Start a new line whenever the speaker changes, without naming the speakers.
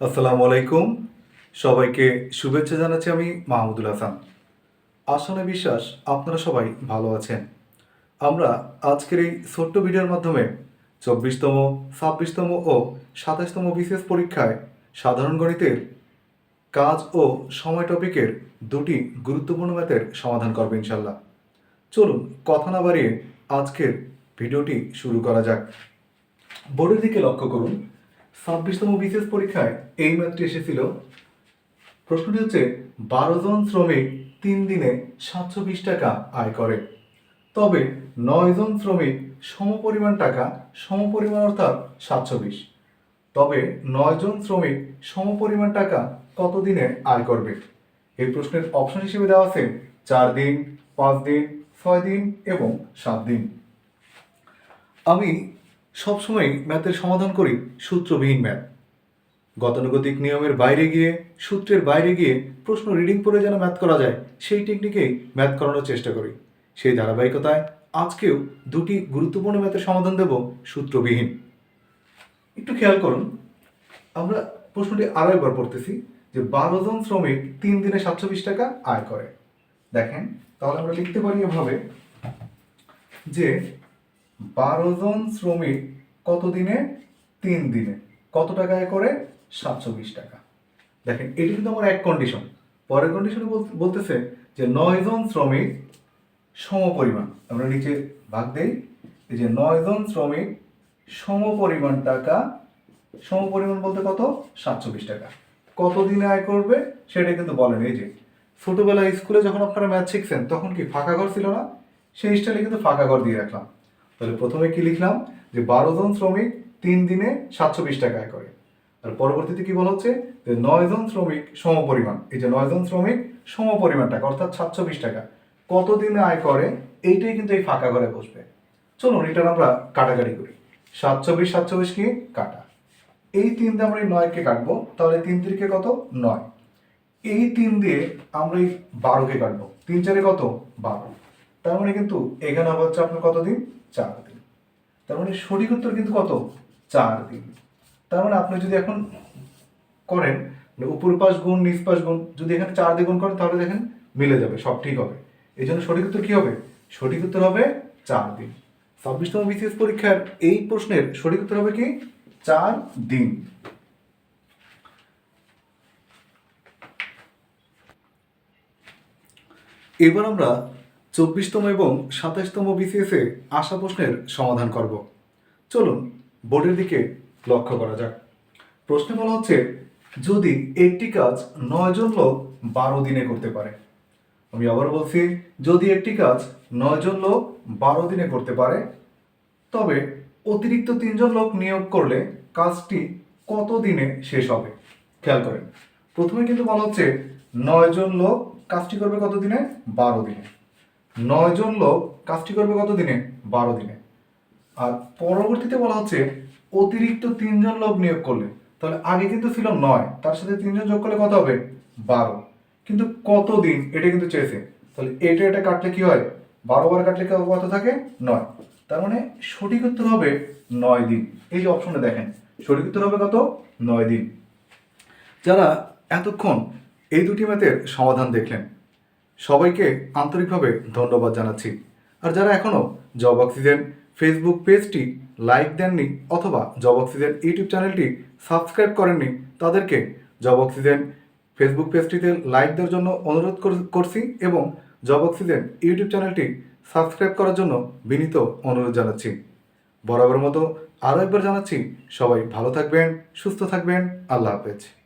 আসসালামু আলাইকুম। সবাইকে শুভেচ্ছা জানাচ্ছি আমি মাহমুদুল হাসান। আসনে বিশ্বাস, আপনারা সবাই ভালো আছেন। আমরা আজকের এই ছোট্ট ভিডিওর মাধ্যমে চব্বিশতম, ছাব্বিশতম ও সাতাশতম বিশেষ পরীক্ষায় সাধারণ গণিতের কাজ ও সময় টপিকের দুটি গুরুত্বপূর্ণ ম্যাথের সমাধান করবে ইনশাল্লাহ চলুন কথা না বাড়িয়ে আজকের ভিডিওটি শুরু করা যাক। বোর্ডের দিকে লক্ষ্য করুন। ছাব্বিশতম বিশেষ পরীক্ষায় এই ম্যাথটি এসেছিল। প্রশ্নটি হচ্ছে, বারো জন শ্রমিক তিন দিনে সাতশো বিশ টাকা আয় করে। তবে নয় জন শ্রমিক সমপরিমাণ টাকা, সমপরিমাণ অর্থাৎ সাতশো বিশ। তবে নয় জন শ্রমিক সমপরিমাণ টাকা কত দিনে আয় করবে? এই প্রশ্নের অপশন হিসেবে দেওয়া আছে, চার দিন, পাঁচ দিন, ছয় দিন এবং সাত দিন। আমি সবসময় ম্যাথের সমাধান করি সূত্রবিহীন ম্যাথ। গতানুগতিক নিয়মের বাইরে গিয়ে, সূত্রের বাইরে গিয়ে প্রশ্ন রিডিং করে যেন ম্যাথ করা যায়, সেই টেকনিকেই ম্যাথ করানোর চেষ্টা করি। সেই ধারাবাহিকতায় আজকেও দুটি গুরুত্বপূর্ণ ম্যাথের সমাধান দেব সূত্রবিহীন। একটু খেয়াল করুন, আমরা প্রশ্নটি আরও একবার পড়তেছি যে বারো জন শ্রমিক তিন দিনে সাতশো বিশ টাকা আয় করে। দেখেন, তাহলে আমরা লিখতে পারি এভাবে যে বারো জন শ্রমিক কত দিনে তিন দিনে। কত টাকা আয় করে সাতশো বিশ টাকা। দেখেন, এটি কিন্তু আমার এক কন্ডিশন পরের কন্ডিশনে বলতেছে যে নয় জন শ্রমিক সমপরিমাণ। আমরা নিচে ভাগ দেই। যে নয় জন শ্রমিক সমপরিমাণ টাকা, সমপরিমাণ বলতে কত? সাতশো বিশ টাকা। কত দিনে আয় করবে? সেটা কিন্তু বলেন। এই যে ছোটবেলায় স্কুলে যখন আপনারা ম্যাথ শিখছেন, তখন কি ফাঁকা ঘর ছিল না? সেই স্টাইলে কিন্তু ফাঁকা ঘর দিয়ে রাখলাম। তাহলে প্রথমে কি লিখলাম? যে বারো জন শ্রমিক তিন দিনে সাতশো বিশ টাকা আয় করে। আর পরবর্তীতে কি বলা হচ্ছে? যে নয় জন শ্রমিক সমপরিমাণ। এই যে নয় জন শ্রমিক সমপরিমাণ টাকা, অর্থাৎ সাতশো বিশ টাকা। কত দিনে আয় করে? এইটাই কিন্তু এই ফাঁকা ঘরে বসবে। চলুন, এটার আমরা কাটাকাটি করি। সাতশো বিশ সাতশো বিশ কি? কাটা। এই তিন দিয়ে আমরা এই নয়কে কাটবো। তাহলে তিন তিরিকে কত? নয়। এই তিন দিয়ে আমরা এই বারোকে কাটবো। তিন চারে কত? বারো। তার মানে কিন্তু এখানে আবার হচ্ছে আপনার কত দিন চার দিন। তার মানে সঠিক উত্তর কিন্তু কত? চার দিন। তার মানে আপনি যদি এখন করেন মানে উপর পাশ গুণ, নিচ পাশ গুণ, যদি এখানে চার দিয়ে গুণ করেন, তাহলে দেখেন মিলে যাবে, সব ঠিক হবে। এই জন্য সঠিক উত্তর কি হবে? সঠিক উত্তর হবে চার দিন। ছাব্বিশতম বিসিএস পরীক্ষার এই প্রশ্নের সঠিক উত্তর হবে কি? চার দিন। এবার আমরা চব্বিশতম এবং সাতাশতম বিসিএস আসা প্রশ্নের সমাধান করব। চলুন, বোর্ডের দিকে লক্ষ্য করা যাক। প্রশ্নে বলা হচ্ছে, যদি একটি কাজ নয় জন লোক বারো দিনে করতে পারে, আমি আবার বলছি, যদি একটি কাজ নয় জন লোক বারো দিনে করতে পারে, তবে অতিরিক্ত তিনজন লোক নিয়োগ করলে কাজটি কত দিনে শেষ হবে? খেয়াল করেন। প্রথমে কিন্তু বলা হচ্ছে, নয় জন লোক কাজটি করবে কত দিনে? বারো দিনে। নয় জন লোক কাজটি করবে কত দিনে বারো দিনে। আর পরবর্তীতে বলা হচ্ছে অতিরিক্ত তিনজন লোক নিয়োগ করলে। তাহলে আগে কিন্তু ছিল নয়, তার সাথে তিনজন যোগ করলে কত হবে? বারো। কিন্তু কত দিন এটা কিন্তু চেয়েছে। তাহলে এটা এটা কাটলে কি হয়? বারো বার কাটলে কত থাকে? নয়। তার মানে সঠিক উত্তর হবে নয় দিন। এই যে অপশনটা দেখেন, সঠিক উত্তর হবে কত? নয় দিন। যারা এতক্ষণ এই দুটি ম্যাথের সমাধান দেখলেন সবাইকে আন্তরিকভাবে ধন্যবাদ জানাচ্ছি। আর যারা এখনও জব অক্সিজেন ফেসবুক পেজটি লাইক দেননি অথবা জব অক্সিজেন ইউটিউব চ্যানেলটি সাবস্ক্রাইব করেননি, তাদেরকে জব অক্সিজেন ফেসবুক পেজটিতে লাইক দেওয়ার জন্য অনুরোধ কর- করছি এবং জব অক্সিজেন ইউটিউব চ্যানেলটি সাবস্ক্রাইব করার জন্য বিনীত অনুরোধ জানাচ্ছি। বরাবর মতো আরও একবার জানাচ্ছি, সবাই ভালো থাকবেন, সুস্থ থাকবেন, আল্লাহ হাফেজ।